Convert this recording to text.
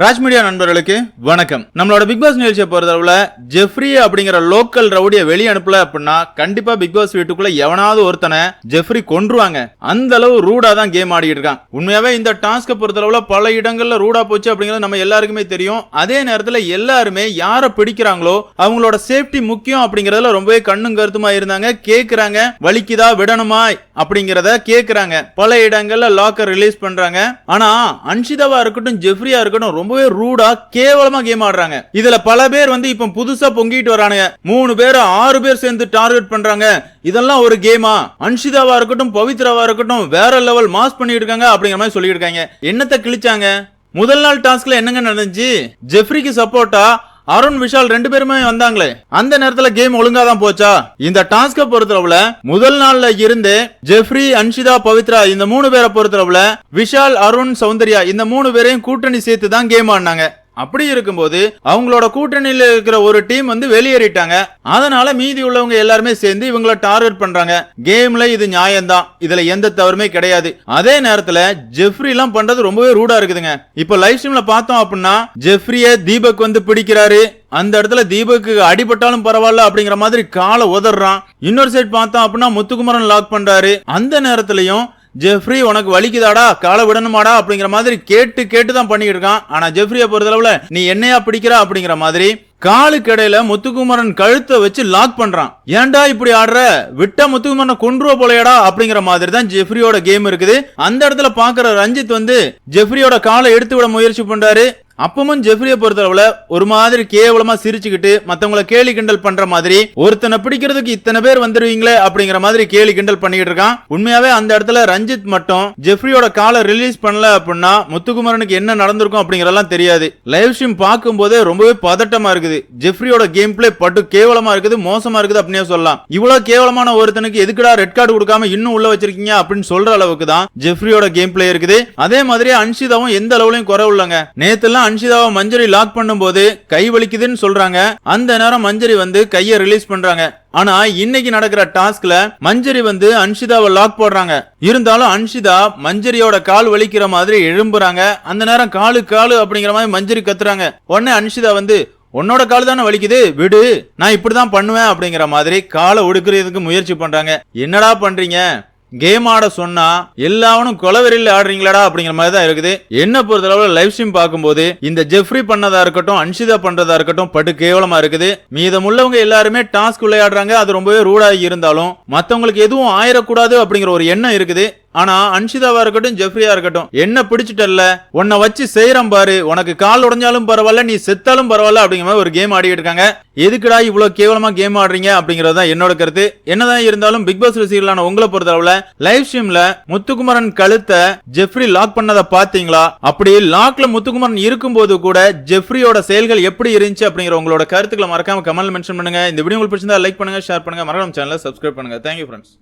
Raj media நண்பர்களுக்கு வணக்கம். நம்மளோட பிக் பாஸ் நிகழ்ச்சியை பொறுத்தளவுல ஜெஃப்ரி அப்படிங்கிற லோக்கல் ரவுடியை வெளியே அனுப்பல அப்படின்னா கண்டிப்பா பிக் பாஸ் வீட்டுக்குள்ள எவனாவது ஒருத்தனை ஜெஃப்ரி கொன்றுவாங்க. அந்த அளவு ரூடா தான் கேம் ஆடிட்டு இருக்கான். உண்மையாவே இந்த டாஸ்க பொறுத்தளவுல பல இடங்கள்ல ரூடா போச்சு அப்படிங்கிறது நம்ம எல்லாருக்குமே தெரியும். அதே நேரத்துல எல்லாருமே யாரை பிடிக்கிறாங்களோ அவங்களோட சேஃப்டி முக்கியம் அப்படிங்கறதுல ரொம்பவே கண்ணும் கருத்துமா இருந்தாங்க. கேக்குறாங்க வலிக்குதா? விடணுமா? அப்படிங்கறத கேக்குறாங்க. பல இடங்கள்ல லாக்கர் ரிலீஸ் பண்றாங்க. ஆனா அன்ஷிதாவா இருக்கட்டும் ஜெஃப்ரியா இருக்கட்டும் ரொம்ப ரொம்பவே ரூடா கேவலமா கேம் ஆடுறாங்க. இதுல பல பேர் வந்து இப்ப புதுசா பொங்கிட்டு வரானுங்க. மூணு பேர் ஆறு பேர் சேர்ந்து டார்கெட் பண்றாங்க. இதெல்லாம் ஒரு கேமா அன்ஷிதாவா இருக்கட்டும் பவித்ராவா இருக்கட்டும் வேற லெவல் மாஸ் பண்ணிட்டு இருக்காங்க அப்படிங்கிற மாதிரி சொல்லிட்டு இருக்காங்க என்னத்தை கிழிச்சாங்க? முதல் நாள் டாஸ்க்ல என்னங்க நடந்துச்சு? ஜெஃப்ரிக்கு சப்போர்ட்டா அருண் விஷால் ரெண்டு பேருமே வந்தாங்களே. அந்த நேரத்துல கேம் ஒழுங்கா தான் போச்சா? இந்த டாஸ்க பொறுத்தளவுல முதல் நாள்ல இருந்து ஜெஃப்ரி அன்ஷிதா பவித்ரா இந்த மூணு பேரை பொறுத்தளவுல விஷால் அருண் சௌந்தர்யா இந்த மூணு பேரையும் கூட்டணி சேர்த்து தான் கேம் ஆடினாங்க. அப்படி இருக்கும்போது அவங்களோட கூட்டணியில் இருக்கிற ஒரு டீம் வந்து வெளியேறிட்டாங்க. அதனால மீதி உள்ளவங்க எல்லாருமே சேர்ந்து இவங்கள டார்கெட் பண்றாங்க. கேம்ல இது நியாயம்தான். இதுல எந்த தவறுமே கிடையாது. அதே நேரத்துல ஜெஃப்ரி எல்லாம் பண்றது ரொம்பவே ரூடா இருக்குதுங்க. இப்ப லைவ் ஸ்ட்ரீம்ல பார்த்தோம் அப்படின்னா ஜெஃப்ரிய தீபக் வந்து பிடிக்கிறாரு. அந்த இடத்துல தீபக்கு அடிபட்டாலும் பரவாயில்ல அப்படிங்கிற மாதிரி காலை உதறான். இன்னொரு சைட் பார்த்தோம் அப்படின்னா முத்துக்குமரன் லாக் பண்றாரு. அந்த நேரத்திலையும் ஜெஃப்ரி உனக்கு வலிக்குதாடா? காலை விடணுமாடா? அப்படிங்கிற மாதிரி கேட்டு கேட்டு தான் பண்ணிட்டு இருக்கான். ஆனா ஜெஃப்ரியை பொறுத்தளவுல நீ என்னையா பிடிக்கிற? அப்படிங்கிற மாதிரி காலுக்கு இடையில முத்துக்குமரன் கழுத்தை வச்சு லாக் பண்றான். ஏன்டா இப்படி ஆடுற? விட்டா முத்துக்குமரனை கொன்றுவ போலையடா? அப்படிங்கிற மாதிரி தான் ஜெஃப்ரியோட கேம் இருக்குது. அந்த இடத்துல பாக்குற ரஞ்சித் வந்து ஜெஃப்ரியோட காலை எடுத்து விட முயற்சி பண்றாரு. அப்பவும் ஜெஃப்ரியை பொறுத்தளவுல ஒரு மாதிரி கேவலமா சிரிச்சுக்கிட்டு மத்தவங்கள கேலி கிண்டல் பண்ற மாதிரி ஒருத்தனை பிடிக்கிறதுக்கு இத்தனை பேர் வந்துருவீங்களே அப்படிங்கிற மாதிரி கேலி கிண்டல் பண்ணிக்கிட்டு இருக்கான். உண்மையாவே அந்த இடத்துல ரஞ்சித் மட்டும் ஜெஃப்ரியோட காலை ரிலீஸ் பண்ணல அப்படின்னா முத்துக்குமரனுக்கு என்ன நடந்திருக்கும் அப்படிங்கறதெல்லாம் தெரியாது. லைவ் ஸ்ட்ரீம் பார்க்கும் போதே ரொம்பவே பதட்டமா இருக்குது. ஜெஃப்ரியோட கேம் பிளே பட்டு கேவலமா இருக்குது மோசமா இருக்குது அப்படின்னே சொல்லலாம். இவ்வளவு கேவலமான ஒருத்தனுக்கு எதுக்குடா ரெட் கார்டு கொடுக்காம இன்னும் உள்ள வச்சிருக்கீங்க அப்படின்னு சொல்ற அளவுக்கு தான் ஜெஃப்ரியோட கேம் பிளே இருக்குது. அதே மாதிரி அன்ஷிதாவும் எந்த அளவுலயும் குறை உள்ளங்க நேத்துலாம் அன்ஷிதாவை மஞ்சரி லாக் பண்ணும்போது கை வலிக்குதுன்னு சொல்றாங்க. அந்த நேரம் மஞ்சரி வந்து கையை ரிலீஸ் பண்றாங்க. ஆனா இன்னைக்கு நடக்கிற டாஸ்க்ல மஞ்சரி வந்து அன்ஷிதாவை லாக் போடுறாங்க. இருந்தாலும் அன்ஷிதா மஞ்சரியோட கால் வலிக்கிற மாதிரி எழும்புறாங்க. அந்த நேரம் காலு காலு அப்படிங்கிற மாதிரி மஞ்சரி கத்துறாங்க. உடனே அன்ஷிதா வந்து உன்னோட கால் தானே வலிக்குது? விடு. நான் இப்படிதான் பண்ணுவேன் அப்படிங்கிற மாதிரி காலை ஒடுக்குறதுக்கு முயற்சி பண்றாங்க. என்னடா பண்றீங்க? கேம் ஆட சொன்னா எல்லாவனும் கொலவெறியில் ஆடுறீங்களாடா அப்படிங்கிற மாதிரி தான் இருக்குது. என்ன பொறுத்தளவுல லைவ் ஸ்ட்ரீம் பார்க்கும்போது இந்த ஜெஃப்ரி பண்ணதா இருக்கட்டும் அன்ஷிதா பண்றதா இருக்கட்டும் பட்டு கேவலமா இருக்குது. மீதமுள்ளவங்க எல்லாருமே டாஸ்க் விளையாடுறாங்க அது ரொம்பவே ரூடாகி இருந்தாலும் மத்தவங்களுக்கு எதுவும் ஆயிடக்கூடாது அப்படிங்கிற ஒரு எண்ணம் இருக்குது. ஆனா அன்ஷிதாவா இருக்கட்டும் ஜெஃப்ரியா இருக்கட்டும் என்ன பிடிச்சிட்டல்ல உன்னை வச்சு செய்யறேன் பாரு உனக்கு கால் உடஞ்சாலும் பரவாயில்ல நீ செத்தாலும் பரவாயில்ல அப்படிங்கிற மாதிரி ஒரு கேம் ஆடிட்டு இருக்காங்க. எதுக்குடா இவ்வளவு கேவலமா கேம் ஆடுறீங்க அப்படிங்கறது தான் என்னோட கருத்து. என்னதான் இருந்தாலும் பிக் பாஸ் ரசிகர்களான உங்களை பொறுத்தளவுல லைவ் ஸ்ட்ரீம்ல முத்துக்குமரன் கழுத்தை ஜெஃப்ரி லாக் பண்ணதை பாத்தீங்களா அப்படி லாக்ல முத்துக்குமரன் இருக்கும்போது கூட ஜெஃப்ரியோட செயல்கள் எப்படி இருந்துச்சு அப்படிங்கிற உங்களோட கருத்துக்களை மறக்காம கமெண்ட் மென்ஷன் பண்ணுங்க. இந்த வீடியோ உங்களுக்கு பிடிச்சிருந்தா லைக் பண்ணுங்க ஷேர் பண்ணுங்க. மறக்காம சேனலை சப்ஸ்கிரைப் பண்ணுங்க. Thank you friends